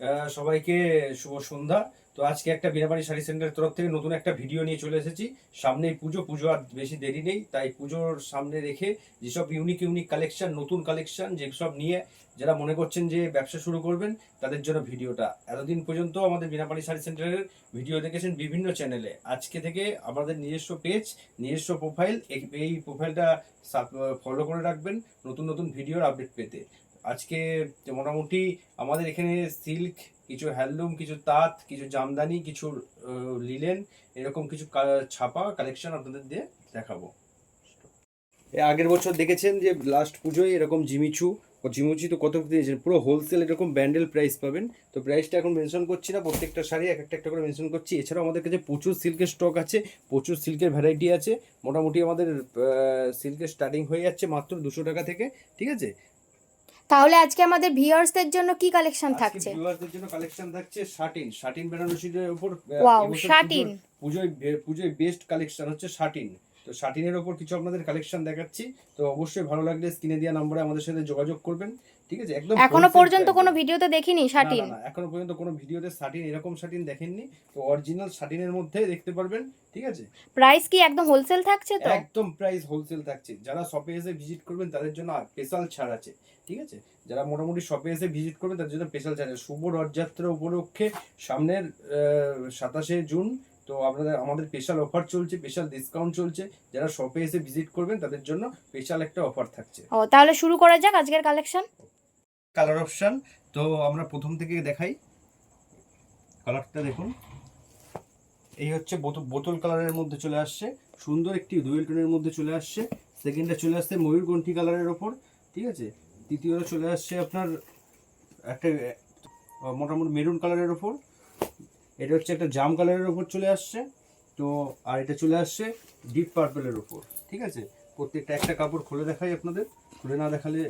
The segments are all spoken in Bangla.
আহ, সবাইকে শুভ সন্ধ্যা। তো আজকে একটা বিনাবাড়ি শাড়ি সেন্টারের তরফ থেকে নতুন একটা ভিডিও নিয়ে চলে এসেছি। সামনেই পুজো পুজো আর বেশি দেরি নেই তাই পুজোর সামনে রেখে যেসব ইউনিক ইউনিক কালেকশন নতুন কালেকশন যেসব নিয়ে যারা মনে করছেন যে ব্যবসা শুরু করবেন তাদের জন্য ভিডিওটা। এতদিন পর্যন্ত আমাদের বিনাপাড়ি শাড়ি সেন্টারের ভিডিও দেখেছেন বিভিন্ন চ্যানেলে আজকে থেকে আমাদের নিজস্ব পেজ নিজস্ব প্রোফাইল এই প্রোফাইলটা ফলো করে রাখবেন নতুন নতুন ভিডিওর আপডেট পেতে। আজকে মোটামুটি আমাদের এখানে সিল্ক, কিছু হ্যান্ডলুম, কিছু তাঁত, কিছু জামদানি, কিছু লিলেন, এরকম কিছু ছাপা কালেকশন আপনাদের দিয়ে দেখাবো। আগের বছর দেখেছেন যে লাস্ট পুজোয় এরকম জিমিচু জিমুচি তো কত দিয়েছেন? পুরো হোলসেল এরকম ব্যান্ডেল প্রাইস পাবেন। তো প্রাইসটা এখন মেনশন করছি না, প্রত্যেকটা শাড়ি এক একটা একটা করে মেনশন করছি। এছাড়াও আমাদের কাছে প্রচুর সিল্কের স্টক আছে, প্রচুর সিল্কের ভ্যারাইটি আছে। মোটামুটি আমাদের সিল্কের স্টার্টিং হয়ে যাচ্ছে মাত্র দুশো টাকা থেকে, ঠিক আছে? তাহলে আজকে আমাদের ভিউয়ার্সদের জন্য কি কালেকশন থাকছে? ভিউয়ার্সদের জন্য কালেকশন থাকছে শাটিন শাটিন বেনারসির উপর ওয়াও শাটিন। পূজয় পুজোয় পুজোয় বেস্ট কালেকশন হচ্ছে শাটিন তো শাটিনের ওপর কিছু আপনাদের কালেকশন দেখাচ্ছি। তো অবশ্যই ভালো লাগলে স্ক্রিনে দেওয়া নম্বরে আমাদের সাথে যোগাযোগ করবেন ঠিক আছে? একদম এখনও পর্যন্ত কোনো ভিডিওতে দেখিনি শাটিন না, এখনও পর্যন্ত কোনো ভিডিওতে শাটিন এরকম শাটিন দেখেননি। তো অরিজিনাল শাটিনের মধ্যে দেখতে পারবেন ঠিক আছে? প্রাইস কি একদম হোলসেল থাকছে তো? একদম প্রাইস হোলসেল থাকছে। যারা শপে এসে ভিজিট করবেন তাদের জন্য স্পেশাল ছাড় আছে ঠিক আছে? যারা মোটামুটি শপে এসে ভিজিট করবেন তাদের জন্য স্পেশাল ছাড় আছে। শুভ রথযাত্রা উপলক্ষে সামনের সাতাশে জুন তো আপনাদের আমাদের স্পেশাল অফার চলছে স্পেশাল ডিসকাউন্ট চলছে। যারা শপে এসে ভিজিট করবেন তাদের জন্য স্পেশাল একটা অফার থাকছে। ও তাহলে শুরু করা যাক আজকের কালেকশন কালার অপশন তো আমরা প্রথম থেকে দেখাই। কালারটা দেখুন। এই হচ্ছে বোতল বোতল কালারের মধ্যে চলে আসছে। সুন্দর একটি ডুয়েল টোনের মধ্যে চলে আসছে। সেকেন্ডটা চলে আসছে ময়ূরকণ্ঠী কালারের ওপর ঠিক আছে? তৃতীয়টা চলে আসছে আপনার একটা মোটামুটি মেরুন কালারের ওপর। এটা হচ্ছে একটা জাম কালারের ওপর চলে আসছে, তো, আর এটা চলে আসছে ডিপ পার্পেলের ওপর ঠিক আছে? প্রত্যেকটা একটা কাপড় খুলে দেখাই আপনাদের, খুলে না দেখালে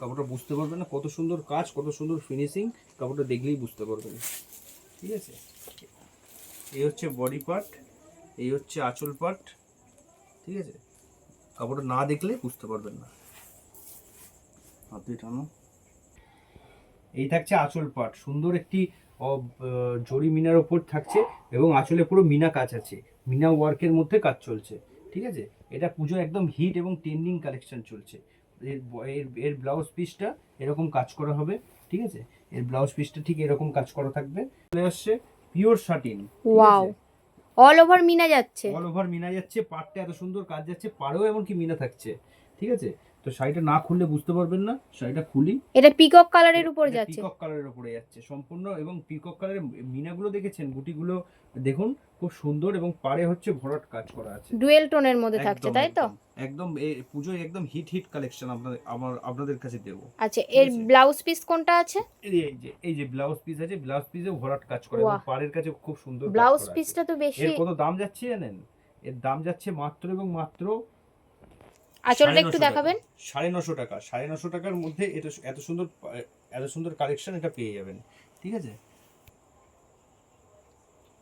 কাপড়টা বুঝতে পারবেন না, কত সুন্দর কাজ, কত সুন্দর ফিনিশিং কাপড়টা দেখলেই বুঝতে পারবেন, ঠিক আছে? এই হচ্ছে বডি পার্ট এই হচ্ছে আঁচল পার্ট ঠিক আছে? কাপড়টা না দেখলে বুঝতে পারবেন না। হাতে টানো। এই থাকছে আঁচল পার্ট সুন্দর একটি জরি মিনার ওপর থাকছে এবং আঁচলে পুরো মিনা কাজ আছে। মিনা ওয়ার্কের মধ্যে কাজ চলছে ঠিক আছে? এটা পুজো একদম হিট এবং ট্রেন্ডিং কালেকশন চলছে। এর এর এর ব্লাউজ পিসটা এরকম কাজ করা হবে ঠিক আছে? এর ব্লাউজ পিসটা ঠিক এরকম কাজ করা থাকবে। চলে আসছে pure satin wow all over Mina যাচ্ছে। অল ওভার মিনা যাচ্ছে পাটটা এত সুন্দর কাজ যাচ্ছে পাড়েও এমনকি মিনা থাকছে ঠিক আছে? তো শাড়িটা না খুললে বুঝতে পারবেন না শাড়িটা খুলি। এটা পিকক কালারের উপর যাচ্ছে। পিকক কালারের উপরে যাচ্ছে সম্পূর্ণ এবং পিকক কালারের মিনাগুলো দেখেছেন? গুটিগুলো দেখুন খুব সুন্দর এবং পাড়ে হচ্ছে ভরাট কাজ করা আছে। ডুয়েল টোনের মধ্যে থাকছে তাই তো? একদম, পুজোয় একদম হিট হিট কালেকশন আপনাদের আমার আপনাদের কাছে দেবো। আচ্ছা এর ব্লাউজ পিস কোনটা আছে? এই যে এই যে ব্লাউজ পিস আছে ব্লাউজ পিসে ভরাট কাজ করে এবং। পাড়ের কাছে খুব সুন্দর ব্লাউজ। পিসটা তো বেশি এর কত দাম যাচ্ছে জানেন? এর দাম যাচ্ছে মাত্র এবং মাত্র আঁচলটা একটু। দেখাবেন সাড়ে নশো টাকা সাড়ে নশো টাকার মধ্যে এটা এত সুন্দর এত সুন্দর কালেকশন এটা পেয়ে যাবেন ঠিক আছে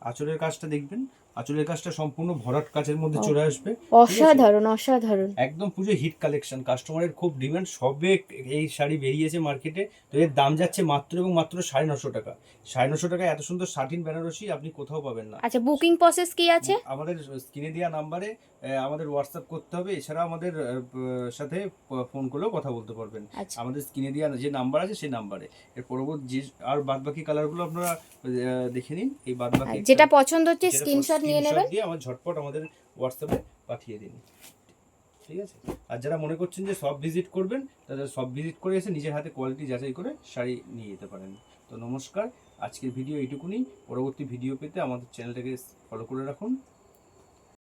আঁচলের কাজটা দেখবেন। আঁচলের কাজটা সম্পূর্ণ ভরাট কাজের মধ্যে চলে আসবে। অসাধারণ অসাধারণ। একদম পুজো হিট কালেকশন কাস্টমারের খুব ডিমান্ড সবে এই শাড়ি বেরিয়েছে মার্কেটে তো এর দাম যাচ্ছে মাত্র এবং মাত্র সাড়ে নশো টাকা। সাড়ে নশো টাকা এত সুন্দর শাটিন বেনারসি আপনি কোথাও পাবেন না। আচ্ছা বুকিং প্রসেস কি আছে? আমাদের স্ক্রিনে দেওয়া নাম্বারে আমাদের হোয়াটসঅ্যাপ করতে হবে। এছাড়া আমাদের সাথে ফোন করেও কথা বলতে পারবেন। আচ্ছা। আমাদের স্ক্রিনে দেওয়া যে নাম্বার আছে সেই নাম্বারে এর পরবর্তী যে আর বাদবাকি কালারগুলো আপনারা দেখে নিন। এই বাদ বাকি আর যেটা পছন্দ হচ্ছে স্ক্রিনশট নিয়ে নেবেন। দিয়ে আমার ঝটপট আমাদের হোয়াটসঅ্যাপে পাঠিয়ে দিন। ঠিক আছে? আর যারা মনে করছেন যে সব ভিজিট করবেন তাদের সব ভিজিট করে এসে নিজের হাতে কোয়ালিটি যাচাই করে শাড়ি নিয়ে যেতে পারেন। তো নমস্কার আজকের ভিডিও এইটুকুনি। পরবর্তী ভিডিও পেতে আমাদের চ্যানেলটাকে ফলো করে রাখুন।